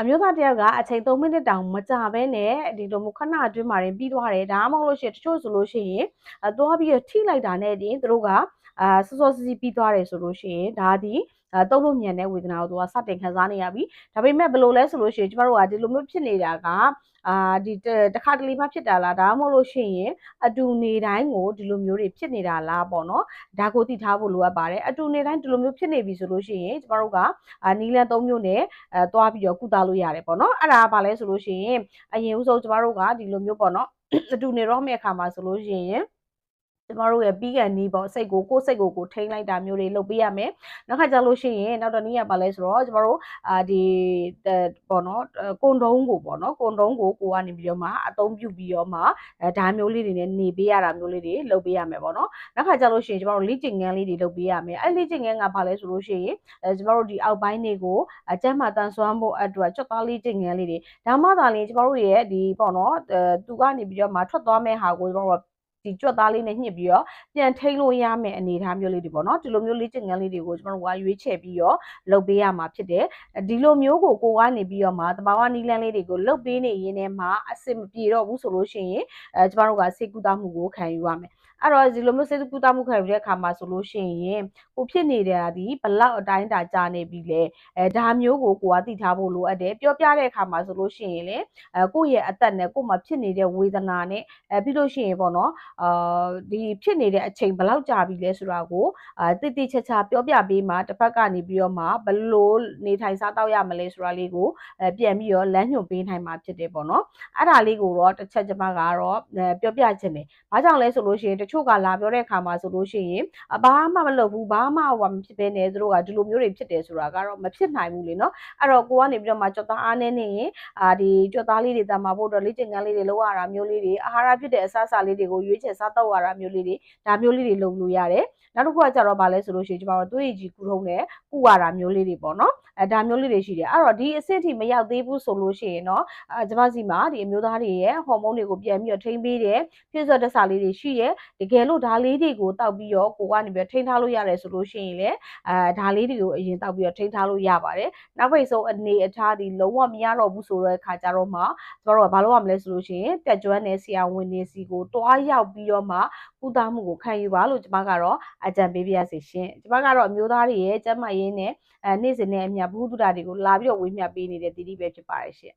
အမျိုးသားတယောက်ကအချိန်3မိနစ်တောင်မကြာဘဲနဲ့ဒီလိုမျိုးခဏအတွင်းမှာရင်ပြီးသွားတယ်ဒါမှမဟုတ်လို့ရှိရင်တချို့ဆိုလို့ရှိရင်အသွားပြီးတော့ထိလိုက်တာနဲ့တင်သူတို့ကအာစောစောစီးစီးပြီးသွားတယ်ဆိုလို့ရှိရင်ဒါဒီအဲတုံးလို့မြန်တဲ့ဝေဒနာကိုသူကစတင်ခံစားနေရပြီဒါပေမဲ့ဘယ်လိုလဲဆိုလို့ရှိရင်ကျမတို့ကဒီလိုမျိုးဖြစ်နေတာကအာဒီတစ်ခါတလေမှဖြစ်တာလားဒါမှမဟုတ်လို့ရှိရင်အတူနေတိုင်းကိုဒီလိုမျိုးတွေဖြစ်နေတာလားပေါ့နော်ဒါကိုသိထားဖို့လိုအပ်ပါတယ်အတူနေတိုင်းဒီလိုမျိုးဖြစ်နေပြီဆိုလို့ရှိရင်ကျမတို့ကအာနီလန်၃မျိုးနဲ့အဲသွားပြီးတော့ကုသလို့ရတယ်ပေါ့နော်အဲ့ဒါကဘာလဲဆိုလို့ရှိရင်အရင်ဦးဆုံးကျမတို့ကဒီလိုမျိုးပေါ့နော်အတူနေတော့မယ့်အခါမှာဆိုလို့ရှိရင် ကျမတို့ရဲ့ပြီးကန်နီးပေါ့စိတ်ကိုကိုယ်စိတ်ကိုကိုထိန်းလိုက်တာမျိုးတွေလုပ်ပေးရမယ်နောက်ခါကျလို့ရှိရင်နောက်တော့နီးရပါလဲဆိုတော့ကျမတို့အာဒီပေါ့နော်ကွန်ဒုံးကိုပေါ့နော်ကွန်ဒုံးကိုကိုကနေပြီးတော့မှအသုံးပြုပြီးတော့မှအဲဒါမျိုးလေးတွေနဲ့နေပေးရတာမျိုးလေးတွေလုပ်ပေးရမယ်ပေါ့နော်နောက်ခါကျလို့ရှိရင်ကျမတို့လေ့ကျင့်ခန်းလေးတွေလုပ်ပေးရမယ်အဲ့လေ့ကျင့်ခန်းကဘာလဲဆိုလို့ရှိရင်အဲကျမတို့ဒီအောက်ပိုင်းတွေကိုအကျန်းမာတန်ဆွမ်းဖို့အတွက်ကြွက်သားလေ့ကျင့်ခန်းလေးတွေဒါမှသာလျှင်ကျမတို့ရဲ့ဒီပေါ့နော်အဲသူကနေပြီးတော့မှထွက်သွားမဲ့ဟာကိုကျမတို့ ဒီကြွက်သားလေးနဲ့ညှစ်ပြီးတော့ပြန်ထိန်းလို့ရမယ်အနေအထားမျိုးလေးတွေပေါ့နော်ဒီလိုမျိုးလေ့ကျင့်ခန်းလေးတွေကိုကျွန်တော်တို့ကရွေးချယ်ပြီးတော့လုပ်ပေးရမှာဖြစ်တယ်ဒီလိုမျိုးကိုကိုကနေပြီးတော့မှတဘာဝနီလန်းလေးတွေကိုလုပ်ပေးနေရင်းနဲ့မှအဆင်မပြေတော့ဘူးဆိုလို့ရှိရင်အဲကျွန်တော်တို့ကစေကူတာမှုကိုခံယူရမယ်အဲ့တော့ဒီလိုမျိုးစေကူတာမှုခံယူတဲ့အခါမှာဆိုလို့ရှိရင်ကိုဖြစ်နေတာဒီဘလောက်အတိုင်းတာကြာနေပြီလဲအဲဒါမျိုးကိုကိုကသိထားဖို့လိုအပ်တယ်ပြောပြတဲ့အခါမှာဆိုလို့ရှိရင်လေအဲကိုယ့်ရဲ့အသက်နဲ့ကိုယ်မှာဖြစ်နေတဲ့ဝေဒနာနဲ့အဲပြီးလို့ရှိရင်ပေါ့နော်အာဒီဖြစ်နေတဲ့အချိန်ဘယ်လောက်ကြာပြီလဲဆိုတာကိုအာတိတိကျကျပြောပြပေးမှတစ်ဖက်ကနေပြီးတော့မှဘယ်လိုနေထိုင်စားတောက်ရမလဲဆိုတာလေးကိုအဲပြန်ပြီးတော့လမ်းညွှန်ပေးနိုင်မှာဖြစ်တယ်ပေါ့နော်အဲ့ဒါလေးကိုတော့တစ်ချက်ကျမကတော့ပြောပြခြင်းတယ်ဘာကြောင့်လဲဆိုလို့ရှိရင်တချို့ကလာပြောတဲ့အခါမှာဆိုလို့ရှိရင်ဘာမှမလုပ်ဘူးဘာမှဟိုမဖြစ်ဘဲနဲ့သူတို့ကဒီလိုမျိုးတွေဖြစ်တယ်ဆိုတာကတော့မဖြစ်နိုင်ဘူးလေနော်အဲ့တော့ကိုကနေပြီးတော့မှကြော်သားအားနေနေရင်အာဒီကြော်သားလေးတွေတမှာဖို့တော့လေ့ကျင့်ခန်းလေးတွေလုပ်ရတာမျိုးလေးတွေအာဟာရဖြစ်တဲ့အစားအစာလေးတွေကိုရွေးချယ်ချက်စားတောက်ရတာမျိုးလေးတွေဒါမျိုးလေးတွေလုပ်လို့ရတယ်နောက်တစ်ခုကကြတော့ဗာလဲဆိုလို့ရှိရင်ကျွန်တော်တို့သွေးရည်ကြီးကုထုံးနဲ့ကုရတာမျိုးလေးတွေပေါ့နော်အဲဒါမျိုးလေးတွေရှိတယ်အဲ့တော့ဒီအဆင့်ထိမရောက်သေးဘူးဆိုလို့ရှိရင်တော့အဲကျွန်မစီမှာဒီအမျိုးသားတွေရဲ့ဟော်မုန်းတွေကိုပြန်ပြီးတော့ထိန်းပေးတယ်ပြည့်စုံတဆာလေးတွေရှိတယ်တကယ်လို့ဒါလေးတွေကိုတောက်ပြီးတော့ကိုကနေပြီးထိန်းထားလို့ရတယ်ဆိုလို့ရှိရင်လည်းအဲဒါလေးတွေကိုအရင်တောက်ပြီးတော့ထိန်းထားလို့ရပါတယ်နောက်ပိတ်ဆုံးအနေအထားဒီလုံးဝမရတော့ဘူးဆိုတော့အခါကြတော့မှကျွန်တော်တို့ကဘာလုပ်ရမလဲဆိုလို့ရှိရင်တက်ကြွနဲ့ဆရာဝန်နေစီကိုတွားရောက်ပြီးတော့မှကုသမှုကိုခံယူပါလို့ကျမကတော့အကြံပေးပြရစီရှင်ကျမကတော့အမျိုးသားတွေရဲ့ကျန်းမာရေးနဲ့အဲနေ့စဉ်နဲ့အမျှဘုဟုတုဒ္ဒတွေကိုလာပြီးတော့ဝေမျှပေးနေတဲ့တည်တည်ပဲဖြစ်ပါတယ်ရှင်